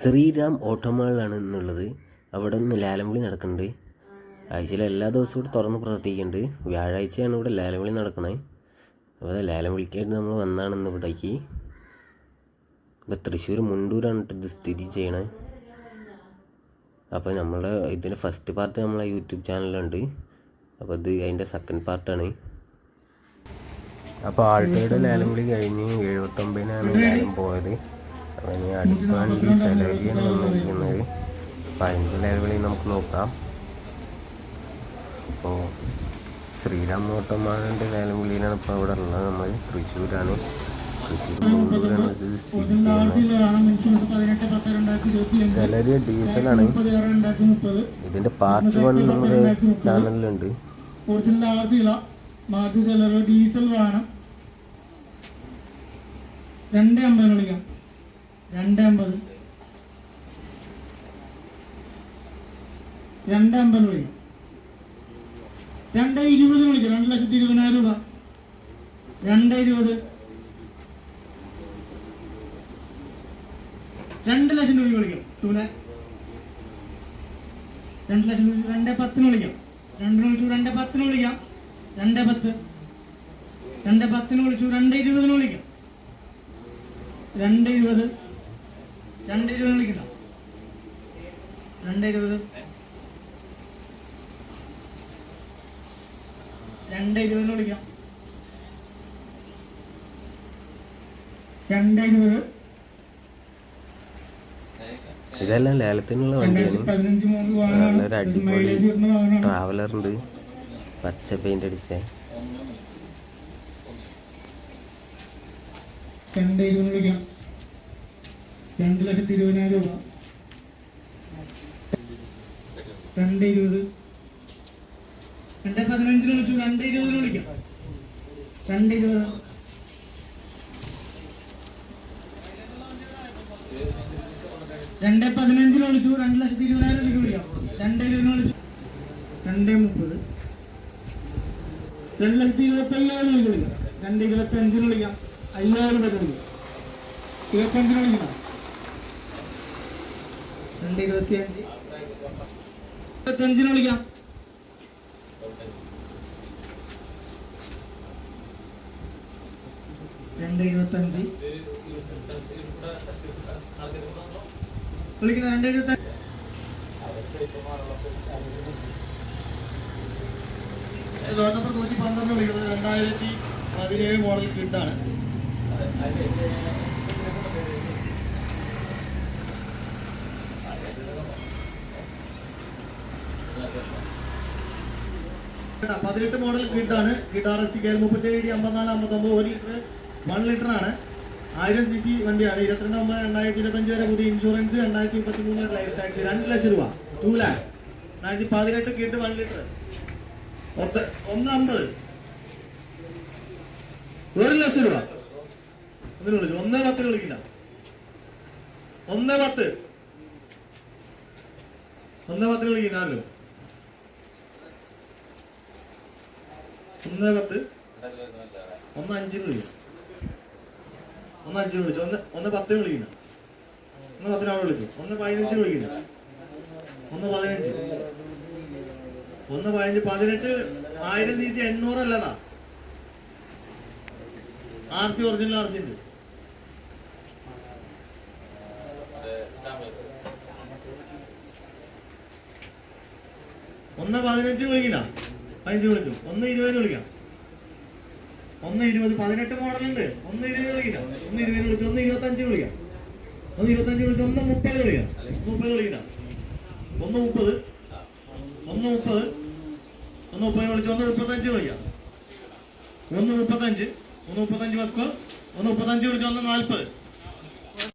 ശ്രീരാം ഓട്ടോമാളിലാണ് എന്നുള്ളത് അവിടെ നിന്ന് ലാലംവിളി നടക്കുന്നുണ്ട്. ആഴ്ചയിൽ എല്ലാ ദിവസവും ഇവിടെ തുറന്ന് പ്രവർത്തിക്കുന്നുണ്ട് വ്യാഴാഴ്ചയാണ് ഇവിടെ ലാലംവിളി നടക്കണത് അപ്പോൾ ലാലംവിളിക്കായിട്ട് നമ്മൾ വന്നാണ് ഇന്ന് ഇവിടേക്ക്. ഇപ്പോൾ തൃശ്ശൂർ മുണ്ടൂരാണ് ഇത് സ്ഥിതി ചെയ്യണത് അപ്പോൾ നമ്മളെ ഇതിന്റെ ഫസ്റ്റ് പാർട്ട് നമ്മളെ യൂട്യൂബ് ചാനലിലുണ്ട്. അപ്പോൾ ഇത് അതിന്റെ സെക്കൻഡ് പാർട്ടാണ് അപ്പോൾ ആൾട്ടയുടെ ലേലം കഴിഞ്ഞ് എഴുപത്തൊമ്പതിനാണ് ലേലം പോയത്. അപ്പോൾ ഇനി അടുത്ത വണ്ടി സെലരിയാണ് വന്നിരിക്കുന്നത് അപ്പോൾ അതിന്റെ ലെവലിൽ നമുക്ക് നോക്കാം. അപ്പോൾ ശ്രീരാം ഓട്ടോമാരുടെ ലേലം വിളിയിലാണ് ഇപ്പോൾ ഇവിടെ ഉള്ളത് നമ്മൾ തൃശ്ശൂരാണ്. തൃശ്ശൂർ മുണ്ടൂരാണ് ഇത് സ്ഥിതി ചെയ്യുന്നത്. സെലരി ഡീസലാണ്. ഇതിന്റെ പാർട്ട് വൺ നമ്മുടെ ചാനലിലുണ്ട്. ഡീസൽ വാഹനം രണ്ട് അമ്പത് രണ്ട് അമ്പത് രണ്ട് അമ്പത് വിളിക്കാം രണ്ട് ഇരുപത് വിളിക്കാം. രണ്ട് ലക്ഷത്തി ഇരുപതിനായിരം രൂപ. രണ്ട് ഇരുപത്. രണ്ട് ലക്ഷം രൂപ വിളിക്കാം. ടൂലെ. രണ്ട് ലക്ഷം രൂപ രണ്ട് പത്തിന് വിളിക്കാം. രണ്ട് വിളിച്ചു രണ്ട് പത്തിന് വിളിക്കാം. രണ്ട് പത്ത്. രണ്ട് പത്തിന് വിളിച്ചു രണ്ട് ഇരുപതിന് വിളിക്കാം. രണ്ട് ഇരുപത്. രണ്ട് ഇരുപത് വിളിക്കണ്ട. രണ്ട് ഇരുപത്. രണ്ട് ഇരുപതിന് വിളിക്കാം. രണ്ട് ഇരുപത്. ഇതെല്ലാം ലേലത്തിനുള്ള വണ്ടിയാണ്. നല്ലൊരു അടിപൊളി ട്രാവലർ ഉണ്ട്. പച്ച പെയിന്റ് അടിച്ച. രണ്ട് ഇരുപത് വിളിക്കാം. രണ്ട് ലക്ഷത്തി ഇരുപതിനായിരം രൂപ. രണ്ട് ഇരുപത്. രണ്ട് പതിനഞ്ചിന് വിളിച്ചു. രണ്ട് ഇരുപതിന് വിളിക്കാം. രണ്ട് ഇരുപത്. രണ്ട് പതിനഞ്ചിന് വിളിച്ചു. രണ്ട് ലക്ഷത്തി ഇരുപതിനായിരം രൂപ വിളിക്കാം. രണ്ട് ഇരുപതിന് വിളിച്ചു. രണ്ട് മുപ്പത്. രണ്ട് ലക്ഷത്തി ഇരുപത്തി അയ്യായിരം രൂപ വിളിക്കാം. രണ്ട് ഇരുപത്തി അഞ്ചിന് വിളിക്കാം. അയ്യായിരം രൂപ വിളിക്കാം. ഇരുപത്തഞ്ചിന് വിളിക്കണം രണ്ട് ഇരുപത്തി അഞ്ച് ഇരുപത്തഞ്ചിന് വിളിക്കാം. രണ്ട് ഇരുപത്തഞ്ച് വിളിക്കുന്ന രണ്ട് ഇരുപത്തഞ്ച് നൂറ്റി പന്ത്രണ്ട് വിളിക്കുന്നത് രണ്ടായിരത്തി പതിനേഴ് മോഡൽ കിട്ടാണ് പതിനെട്ട് മോഡൽ കിട്ടാണ് ഗിറ്റാർ എസ് കെ മുപ്പത്തി ഏഴ് അമ്പത്തിനാല് അമ്പത്തൊമ്പത് ഒരു ലിറ്റർ വൺ ലിറ്റർ ആണ്. ആയിരം സി സി വണ്ടിയാണ്. ഇരുപത്തിരണ്ട് ഒമ്പത് രണ്ടായിരത്തി ഇരുപത്തഞ്ച് വരെ പുതിയ ഇൻഷുറൻസ് രണ്ടായിരത്തി മുപ്പത്തി മൂന്ന് ലൈഫ് ടാക്സ് രണ്ട് ലക്ഷം രൂപ. ടു ലാക്ക് രണ്ടായിരത്തി പതിനെട്ട് കിട്ട് വൺ ലിറ്റർ. ഒന്ന് അമ്പത്. ഒരു ലക്ഷം രൂപ. ഒന്നിനു വിളിച്ചു ഒന്ന് പത്തിന് വിളിക്കില്ല. ഒന്ന് പത്ത്. ഒന്ന് പത്തിന് വിളിക്കുന്നാലോ ഒന്ന് പത്ത്. ഒന്ന് അഞ്ചിന് വിളിക്കും. ഒന്ന് അഞ്ചിന് വിളിച്ചു ഒന്ന് ഒന്ന് പത്തിന് വിളിക്കുന്ന ഒന്ന് പത്തിന് വിളിച്ചു ഒന്ന് പതിനഞ്ചിന് വിളിക്കുന്ന ഒന്ന് പതിനഞ്ച്. ഒന്ന് പതിനഞ്ച് പതിനെട്ട് ആയിരം സി എണ്ണൂറ് അല്ലടാ. R C original R C ഒന്ന് പതിനഞ്ച് വിളിക്കണ പതിനഞ്ച് വിളിക്കും. ഒന്ന് ഇരുപതിന് വിളിക്കാം. ഒന്ന് ഇരുപത് പതിനെട്ട് മോഡലുണ്ട്. ഒന്ന് ഇരുപത് വിളിക്കാം. ഒന്ന് ഇരുപതിന് വിളിക്കാം. ഒന്ന് ഇരുപത്തഞ്ച് വിളിക്കാം. ഒന്ന് ഇരുപത്തഞ്ച് വിളിക്കാം. ഒന്ന് മുപ്പത് വിളിക്കാം. മുപ്പത് വിളിക്കാം. ഒന്ന് മുപ്പത്. ഒന്ന് മുപ്പത്. ഒന്ന് മുപ്പത് വിളിക്കാം. ഒന്ന് മുപ്പത്തഞ്ച് വിളിക്കാം. ഒന്ന് മുപ്പത്തഞ്ച്. ഒന്ന് മുപ്പത്തഞ്ച് പത്ത്. ഒന്ന് മുപ്പത്തഞ്ച് വിളിക്കാം. ഒന്ന് നാൽപ്പത്.